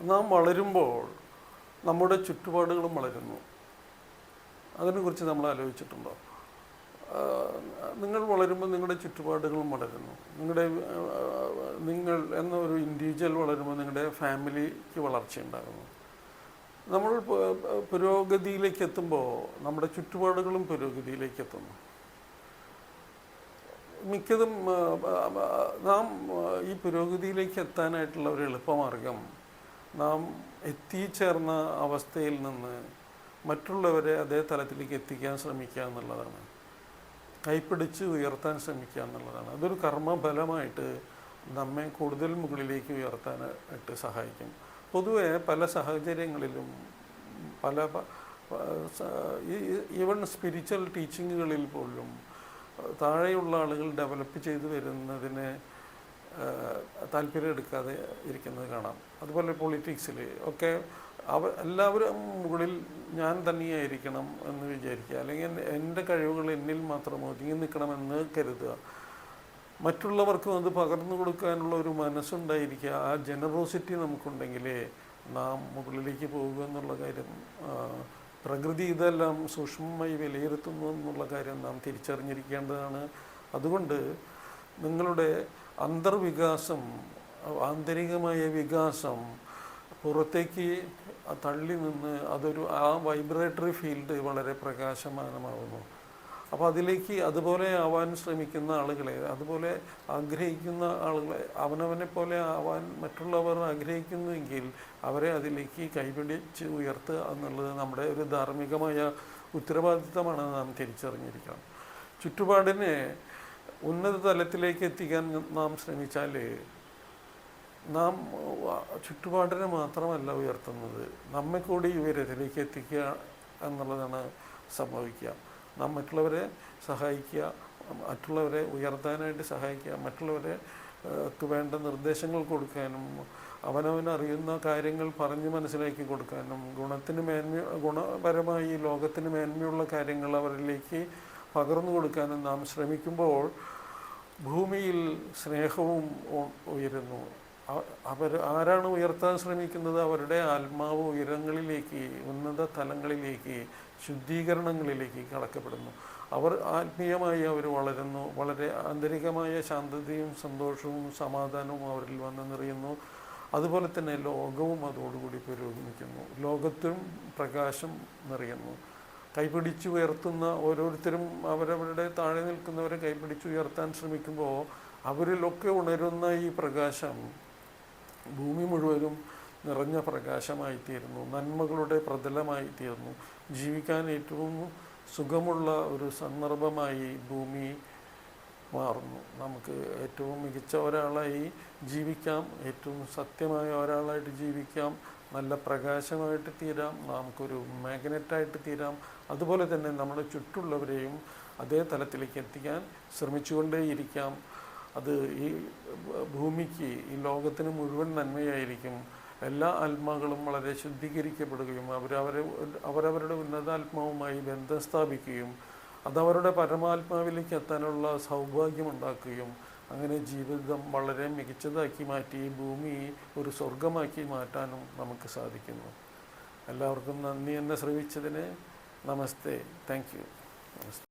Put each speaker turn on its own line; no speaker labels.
നാം വളരുമ്പോൾ നമ്മുടെ ചുറ്റുപാടുകളും വളരുന്നു. അതിനെക്കുറിച്ച് നമ്മൾ ആലോചിച്ചിട്ടുണ്ടോ? നിങ്ങൾ വളരുമ്പോൾ നിങ്ങളുടെ ചുറ്റുപാടുകളും വളരുന്നു. നിങ്ങളുടെ നിങ്ങൾ എന്ന ഒരു ഇൻഡിവിജ്വൽ വളരുമ്പോൾ നിങ്ങളുടെ ഫാമിലിക്ക് വളർച്ചയുണ്ടാകുന്നു നമ്മൾ പുരോഗതിയിലേക്ക് എത്തുമ്പോൾ നമ്മുടെ ചുറ്റുപാടുകളും പുരോഗതിയിലേക്ക് എത്തുന്നു. മിക്കതും നാം ഈ പുരോഗതിയിലേക്ക് എത്താനായിട്ടുള്ള ഒരു എളുപ്പമാർഗം നാം എത്തിച്ചേർന്ന അവസ്ഥയിൽ നിന്ന് മറ്റുള്ളവരെ അതേ തലത്തിലേക്ക് എത്തിക്കാൻ ശ്രമിക്കുക എന്നുള്ളതാണ്. കൈപ്പിടിച്ച് ഉയർത്താൻ ശ്രമിക്കുക എന്നുള്ളതാണ്. അതൊരു കർമ്മഫലമായിട്ട് നമ്മെ കൂടുതൽ മുകളിലേക്ക് ഉയർത്താനായിട്ട് സഹായിക്കും. പൊതുവെ പല സാഹചര്യങ്ങളിലും പല പ- പ- സ- ഈ- ഈവൻ സ്പിരിച്വൽ ടീച്ചിങ്ങുകളിൽ പോലും താഴെയുള്ള ആളുകൾ ഡെവലപ്പ് ചെയ്തു വരുന്നതിന് താല്പര്യം എടുക്കാതെ ഇരിക്കുന്നത് കാണാം. അതുപോലെ പൊളിറ്റിക്സിൽ ഒക്കെ അവ എല്ലാവരും മുകളിൽ ഞാൻ തന്നെയായിരിക്കണം എന്ന് വിചാരിക്കുക. അല്ലെങ്കിൽ എന്റെ- കഴിവുകൾ എന്നിൽ മാത്രം ഒതുങ്ങി നിൽക്കണമെന്ന് കരുതുക. മറ്റുള്ളവർക്കും അത് പകർന്നു കൊടുക്കാനുള്ള ഒരു മനസ്സുണ്ടായിരിക്കുക. ആ ജനറോസിറ്റി നമുക്കുണ്ടെങ്കിലേ നാം മുകളിലേക്ക് പോകുക എന്നുള്ള കാര്യം പ്രകൃതി ഇതെല്ലാം സൂക്ഷ്മമായി വിലയിരുത്തുന്നു എന്നുള്ള കാര്യം നാം തിരിച്ചറിഞ്ഞിരിക്കേണ്ടതാണ്. അതുകൊണ്ട് നിങ്ങളുടെ അന്തർവികാസം ആന്തരികമായ വികാസം പുറത്തേക്ക് തള്ളി നിന്ന് അതൊരു ആ വൈബ്രേറ്ററി ഫീൽഡ് വളരെ പ്രകാശമാനമാകുന്നു അപ്പോൾ അതിലേക്ക് അതുപോലെ ആവാൻ ശ്രമിക്കുന്ന ആളുകളെ അതുപോലെ ആഗ്രഹിക്കുന്ന ആളുകളെ അവനവനെ പോലെ ആവാൻ മറ്റുള്ളവർ ആഗ്രഹിക്കുന്നുവെങ്കിൽ അവരെ അതിലേക്ക് കൈപിടിച്ച് ഉയർത്തുക എന്നുള്ളത് നമ്മുടെ ഒരു ധാർമ്മികമായ ഉത്തരവാദിത്തമാണെന്ന് നാം തിരിച്ചറിഞ്ഞിരിക്കണം. ചുറ്റുപാടിനെ ഉന്നത തലത്തിലേക്ക് എത്തിക്കാൻ നാം ശ്രമിച്ചാൽ നാം ചുറ്റുപാടിനെ മാത്രമല്ല ഉയർത്തുന്നത്. നമ്മെ കൂടി ഉയരത്തിലേക്ക് എത്തിക്കുക എന്നുള്ളതാണ് സംഭവിക്കുക. നാം മറ്റുള്ളവരെ സഹായിക്കുക മറ്റുള്ളവരെ ഉയർത്താനായിട്ട് സഹായിക്കുക മറ്റുള്ളവരെ വേണ്ട നിർദ്ദേശങ്ങൾ കൊടുക്കാനും അവനവന് അറിയുന്ന കാര്യങ്ങൾ പറഞ്ഞ് മനസ്സിലാക്കി കൊടുക്കാനും ഗുണത്തിന് മേന്മ ഗുണപരമായി ലോകത്തിന് മേന്മയുള്ള കാര്യങ്ങൾ അവരിലേക്ക് പകർന്നു കൊടുക്കാനും നാം ശ്രമിക്കുമ്പോൾ ഭൂമിയിൽ സ്നേഹവും ഉയരുന്നു. അവർ ആരാണ് ഉയർത്താൻ ശ്രമിക്കുന്നത്? അവരുടെ ആത്മാവ് ഉയരങ്ങളിലേക്ക് ഉന്നത തലങ്ങളിലേക്ക് ശുദ്ധീകരണങ്ങളിലേക്ക് കടക്കപ്പെടുന്നു. അവർ ആത്മീയമായി അവർ വളരുന്നു. വളരെ ആന്തരികമായ ശാന്തതയും സന്തോഷവും സമാധാനവും അവരിൽ വന്നു നിറയുന്നു. അതുപോലെ തന്നെ ലോകവും അതോടുകൂടി പുരോഗമിക്കുന്നു. ലോകത്തും പ്രകാശം നിറയുന്നു. കൈപിടിച്ച് ഉയർത്തുന്ന ഓരോരുത്തരും അവരവരുടെ താഴെ നിൽക്കുന്നവരെ കൈപിടിച്ച് ഉയർത്താൻ ശ്രമിക്കുമ്പോൾ അവരിലൊക്കെ ഉണരുന്ന ഈ പ്രകാശം ഭൂമി മുഴുവനും നിറഞ്ഞ പ്രകാശമായി തീരുന്നു നന്മകളുടെ പ്രതലമായി തീർന്നു ജീവിക്കാൻ ഏറ്റവും സുഖമുള്ള ഒരു സന്ദർഭമായി ഭൂമി മാറുന്നു. നമുക്ക് ഏറ്റവും മികച്ച ഒരാളായി ജീവിക്കാം. ഏറ്റവും സത്യമായ ഒരാളായിട്ട് ജീവിക്കാം. നല്ല പ്രകാശമായിട്ട് തീരാം നമുക്കൊരു മാഗ്നറ്റായിട്ട് തീരാം. അതുപോലെ തന്നെ നമ്മുടെ ചുറ്റുള്ളവരെയും അതേ തലത്തിലേക്ക് എത്തിക്കാൻ ശ്രമിച്ചുകൊണ്ടേയിരിക്കാം. അത് ഈ ഭൂമിക്ക് ഈ ലോകത്തിന് മുഴുവൻ നന്മയായിരിക്കും. എല്ലാ ആത്മാക്കളും വളരെ ശുദ്ധീകരിക്കപ്പെടുകയും അവരവരെ അവരവരുടെ ഉന്നതാത്മാവുമായി ബന്ധം സ്ഥാപിക്കുകയും അതവരുടെ പരമാത്മാവിലേക്ക് എത്താനുള്ള സൗഭാഗ്യമുണ്ടാക്കുകയും അങ്ങനെ ജീവിതം വളരെ മികച്ചതാക്കി മാറ്റി ഭൂമി ഒരു സ്വർഗമാക്കി മാറ്റാനും നമുക്ക് സാധിക്കുന്നു. എല്ലാവർക്കും നന്ദി എന്നെ ശ്രമിച്ചതിന് നമസ്തേ. Thank you.